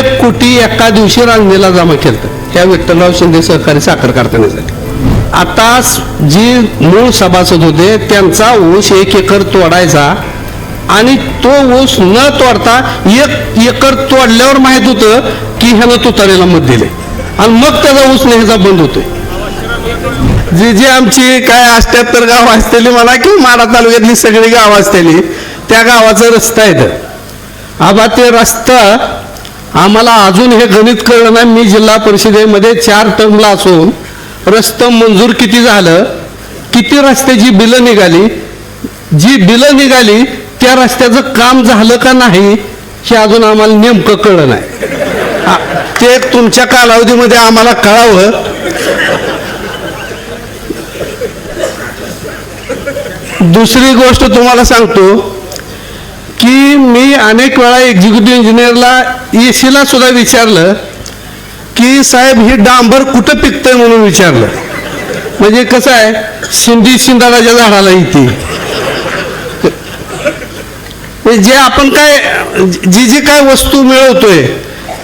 एक कोटी एका दिवशी रांगणीला जमा केलं त्या विठ्ठलराव शिंदे सहकारी साखर कारखान्यासाठी. आता जी मूळ सभासद होते त्यांचा ऊस एक एकर तोडायचा आणि तो ऊस न तोडता एक एकर तोडल्यावर माहीत होतं की ह्यानं तुतारेला मत दिले आणि मग त्याचा ऊस न्यायचा बंद होतोय. जी जी आमची काय अष्ट्याहत्तर गाव असलेली म्हणा की माडा तालुक्यातली सगळी गाव असलेली त्या गावाचा रस्ता आहे आबा ते रस्ता आम्हाला अजून हे गणित कळलं नाही. मी जिल्हा परिषदेमध्ये चार टर्मला असून रस्तं मंजूर किती झालं? किती रस्त्याची बिलं निघाली? जी बिलं निघाली त्या रस्त्याचं काम झालं का नाही हे अजून आम्हाला नेमकं कळलं नाही. ते तुमच्या कालावधीमध्ये आम्हाला कळावं. दुसरी गोष्ट तुम्हाला सांगतो की मी अनेक वेळा एक्झिक्युटिव्ह इंजिनियरला एसीला सुद्धा विचारलं की साहेब हे डांबर कुठं पिकतंय म्हणून विचारलं. म्हणजे कसं आहे शिंदी शिंदाडाच्या झाडाला इथे. म्हणजे जे आपण काय जी जी काय वस्तू मिळवतोय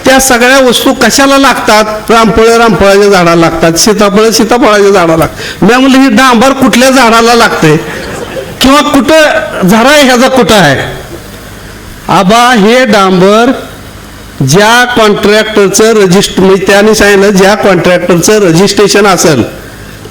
त्या सगळ्या वस्तू कशाला लागतात? रामफळ रामफळाच्या झाडाला लागतात सीताफळ सीताफळाच्या झाडाला लागतात. मी म्हणलं ही डांबर कुठल्या झाडाला लागते? किंवा कुठं झाडा ह्याचा कुठं आहे? आबा हे डांबर ज्या कॉन्ट्रॅक्टरचं रजिस्टर म्हणजे त्यांनी सांगितलं ज्या कॉन्ट्रॅक्टरचं रजिस्ट्रेशन असेल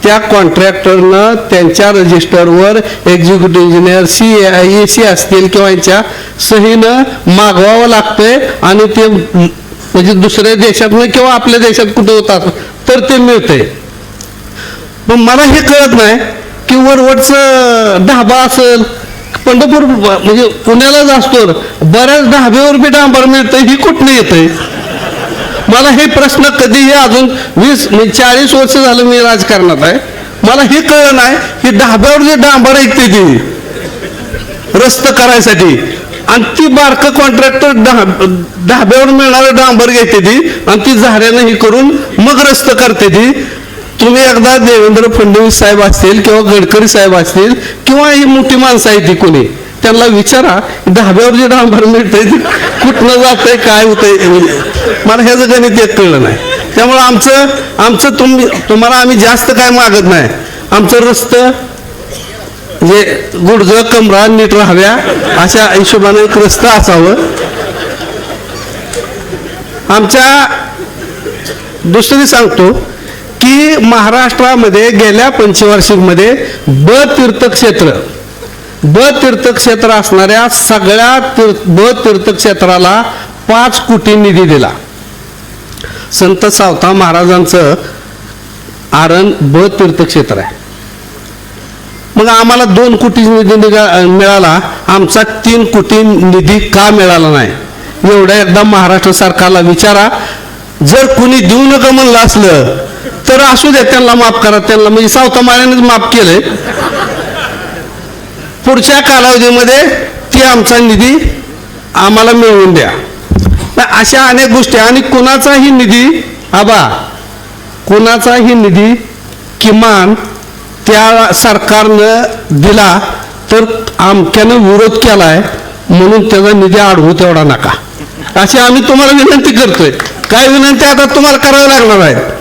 त्या कॉन्ट्रॅक्टरनं त्यांच्या रजिस्टरवर executive engineer C A C असतील किंवा यांच्या सहीनं मागवावं लागतंय आणि ते म्हणजे दुसऱ्या देशातनं किंवा आपल्या देशात कुठे होतात तर ते मिळतंय. पण मला हे कळत नाही की वरवटचं ढाबा असेल पंढरपूर म्हणजे पुण्यालाच असतो बऱ्याच ढाब्यावर बी डांबर मिळतं ही कुठनं येतंय? मला हे प्रश्न कधीही अजून वीस म्हणजे चाळीस वर्ष झालं मी राजकारणात आहे. मला हे कळलं नाही की ढाब्यावर जे डांबर ऐकते ती रस्त करायसाठी. आणि ती बारकं कॉन्ट्रॅक्टर ढाब्यावर मिळणारं डांबर घेते ती आणि ती झाड्यानं ही करून मग रस्त करते ती. तुम्ही एकदा देवेंद्र फडणवीस साहेब असतील किंवा गडकरी साहेब असतील किंवा ही मोठी माणसं आहे ती कोणी त्यांना विचारा ढाब्यावर जे डांबर मिळतंय ते कुठनं जातंय काय होतंय मला ह्याचं गणित एक कळलं नाही. त्यामुळं आमचं आमचं तुम्ही तुम्हाला आम्ही जास्त काय मागत नाही. आमचं रस्तं जे गुडज कमरा नीट राहाव्या अशा हिशोबाने एक रस्ता असावं. आमच्या दुसरी सांगतो की महाराष्ट्रामध्ये गेल्या पंचवार्षिकमध्ये ब तीर्थक्षेत्र ब तीर्थक्षेत्र असणाऱ्या सगळ्या तीर्थ ब तीर्थक्षेत्राला पाच कोटी निधी दिला. संत सावता महाराजांचं आरण ब तीर्थक्षेत्र आहे. मग आम्हाला दोन कोटी निधी निघा- मिळाला आमचा तीन कोटी निधी का मिळाला नाही? एवढ्या एकदा महाराष्ट्र सरकारला विचारा जर कुणी देऊ नका म्हणलं असलं तर असू द्या त्यांना माफ करा त्यांना म्हणजे सावता माफ केलंय. पुढच्या कालावधीमध्ये ती आमचा निधी आम्हाला मिळवून द्या. अशा अनेक गोष्टी आणि कुणाचाही निधी आबा कुणाचाही निधी किमान त्या सरकारनं दिला तर आमक्यानं विरोध केला आहे म्हणून त्याचा निधी अडवू तेवढा नका. अशी आम्ही तुम्हाला विनंती करतोय. काय विनंती आता तुम्हाला करावी लागणार आहे?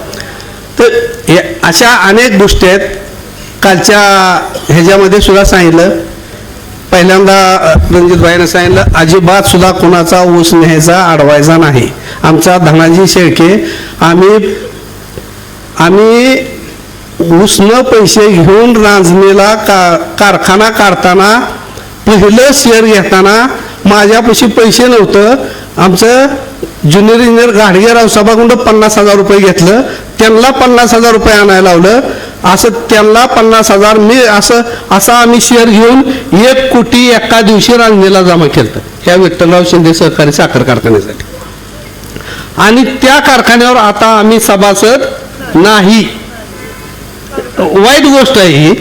तर हे अशा अनेक गोष्टी आहेत. कालच्या ह्याच्यामध्ये सुद्धा सांगितलं. पहिल्यांदा रणजितभाईनं सांगितलं अजिबात सुद्धा कोणाचा ऊस न्यायचा अडवायचा नाही. आमचा धनाजी शेळके आम्ही आम्ही ऊस न पैसे घेऊन रांजणीला का कारखाना काढताना पहिलं शेअर घेताना माझ्यापाशी पैसे नव्हतं. आमचं ज्युनियर इंजिनियर गाडगेराव सभाकुंड पन्नास हजार रुपये घेतलं. त्यांना पन्नास हजार रुपये आणायला लावलं. असं त्यांना पन्नास हजार मी असं असा आम्ही शेअर घेऊन एक कोटी एका दिवशी रांजणीला जमा केलं ह्या विठ्ठलराव शिंदे सहकारी साखर कारखान्यासाठी. आणि त्या कारखान्यावर आता आम्ही सभासद नाही. वाईट गोष्ट आहे ही.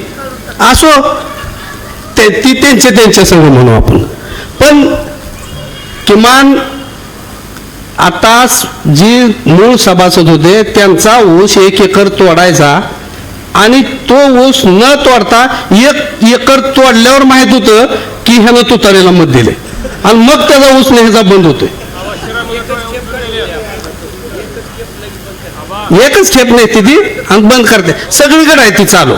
असो ते ती त्यांचे त्यांच्या संघ म्हणू आपण. पण किमान आता जी मूळ सभासद होते त्यांचा ऊस एक एकर तोडायचा आणि तो ऊस न तोडता एक एकर तोडल्यावर माहीत होतं की ह्यानं तुतारेला मत दिले. आणि मग त्याचा ऊस न्यायचा बंद होतोय. एकच खेप नाही ती आणि बंद करते. सगळीकडे आहे ती चालू.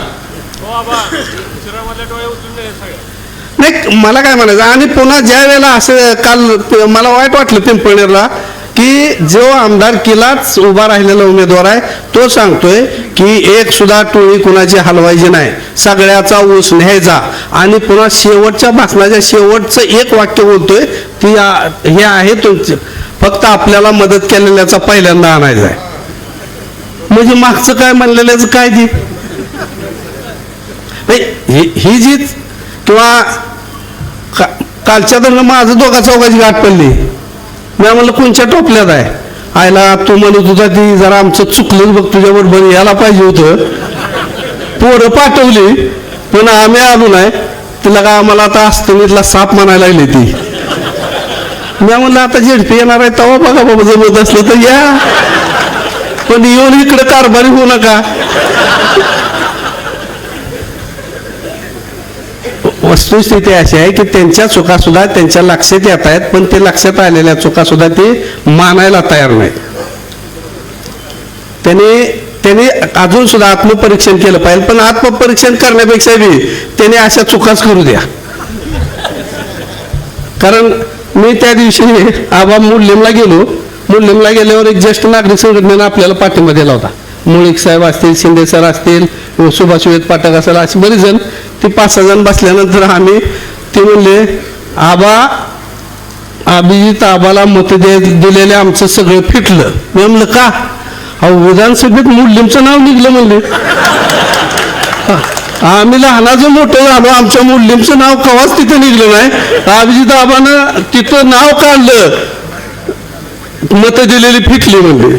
नाही मला काय म्हणायचं आणि पुन्हा ज्या वेळेला असं काल मला वाईट वाटलं पिंपळनेरला की जो आमदार किलाच उभा राहिलेला उमेदवार आहे तो सांगतोय की एक सुद्धा टोळी कुणाची हलवायची नाही. सगळ्याचा ऊस न्यायचा. आणि पुन्हा शेवटच्या भाषणाच्या शेवटचं एक वाक्य बोलतोय की हे आहे तुमचं. फक्त आपल्याला मदत केलेल्याचा पहिल्यांदा आणायचा आहे. म्हणजे मागचं काय म्हणलेल्याचं काय ती? नाही ही ही जी किंवा का- कालच्या तर माझं दोघा चौघाची गाठ पडली. मी म्हणलं कोणच्या टोपल्यात आहे. आयला तू म्हणत होता ती जरा आमचं चुकलं बघ तुझ्या बरोबर यायला पाहिजे होतं. पोरं पाठवली पण आम्ही आलो नाही. तिला का आम्हाला आता अस्तमीतला साप म्हणायला लागली ती. मी म्हणलं आता झेडपी येणार आहे तवा बघा बाबा जमत असलं तर या. पण येऊन इकडे कारभारी होऊ नका. वस्तुस्थिती अशी आहे की त्यांच्या चुकासुद्धा त्यांच्या लक्षात येत आहेत पण ते लक्षात आलेल्या चुका सुद्धा ते मानायला तयार नाहीत. त्यांनी त्याने अजून सुद्धा आत्मपरीक्षण केलं पाहिजे पण आत्मपरीक्षण करण्यापेक्षा बी त्याने अशा चुकाच करू द्या. कारण मी त्या दिवशी आबा मुल्लेमला गेलो मुल्लेमला गेल्यावर एक ज्येष्ठ नागरिक संघटनेनं आपल्याला पाठिंबा दिला होता. मुळीक साहेब असतील शिंदे सर असतील सुभाष वेद पाठक असेल असे बरेच जण ते पाच सहा जण बसल्यानंतर आम्ही ते म्हणले आबा अभिजित आबाला मत दे दिलेले आमचं सगळं फिटलं. मी म्हणलं का? अहो विधानसभेत मुस्लिमचं नाव निघलं म्हणले. आम्ही लहानाचं मोठं झालो आमच्या मुस्लिमचं नाव कवाच तिथं निघलं नाही. अभिजित आबानं तिथं नाव काढलं. मत दिलेली फिटली म्हणले.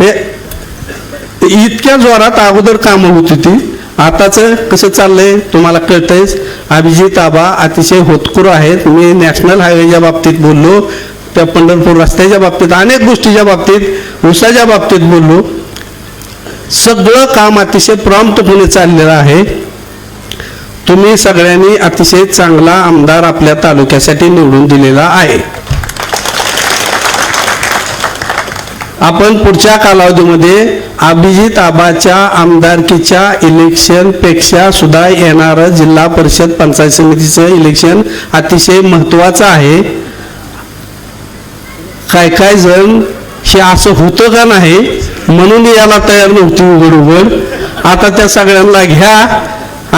हे इतक्या जोरात अगोदर कामं होती आताच कसं चाललंय तुम्हाला कळतंयच. अभिजित आबा अतिशय होतकुर आहेत. मी नॅशनल हायवेच्या बाबतीत बोललो त्या पंढरपूर रस्त्याच्या बाबतीत अनेक गोष्टीच्या बाबतीत उसाच्या बाबतीत बोललो. सगळं काम अतिशय प्रॉम्प्टपणे चाललेलं आहे. तुम्ही सगळ्यांनी अतिशय चांगला आमदार आपल्या तालुक्यासाठी निवडून दिलेला आहे. आपण पुढच्या कालावधीमध्ये अभिजित आबाच्या आमदारकीच्या इलेक्शनपेक्षा सुद्धा येणारं जिल्हा परिषद पंचायत समितीचं इलेक्शन अतिशय महत्त्वाचं आहे. काय काय जण हे असं होतं का नाही म्हणून याला तयार नव्हती उघड उघड. आता त्या सगळ्यांना घ्या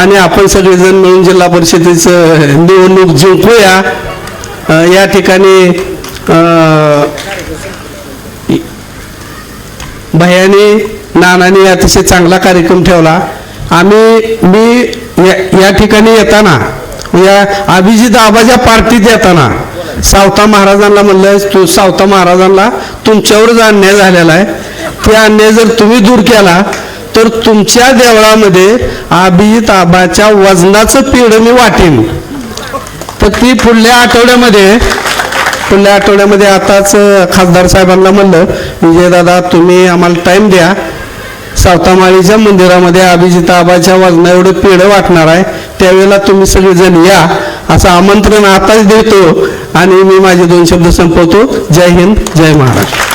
आणि आपण सगळेजण मिळून जिल्हा परिषदेचं निवडणूक जिंकूया. या ठिकाणी भयाने नानाने अतिशय चांगला कार्यक्रम ठेवला. आम्ही मी या- या ठिकाणी येताना या अभिजित आबाच्या पार्टीत येताना सावता महाराजांना म्हणलं तू सावता महाराजांना तुमच्यावरच अन्याय झालेला आहे ते अन्याय जर तुम्ही दूर केला तर तुमच्या देवळामध्ये अभिजित आबाच्या वजनाचं पेढ मी वाटेन. तर ती पुढल्या आठवड्यामध्ये पुढल्या आठवड्यामध्ये आताच खासदार साहेबांना म्हणलं विजय दादा तुम्ही आम्हाला टाईम द्या. सावतामाळीच्या मंदिरामध्ये अभिजित आबाच्या वजना एवढं पेढं वाटणार आहे. त्यावेळेला तुम्ही सगळेजण या. असं आमंत्रण आताच देतो आणि मी माझे दोन शब्द संपवतो. जय हिंद जय महाराष्ट्र.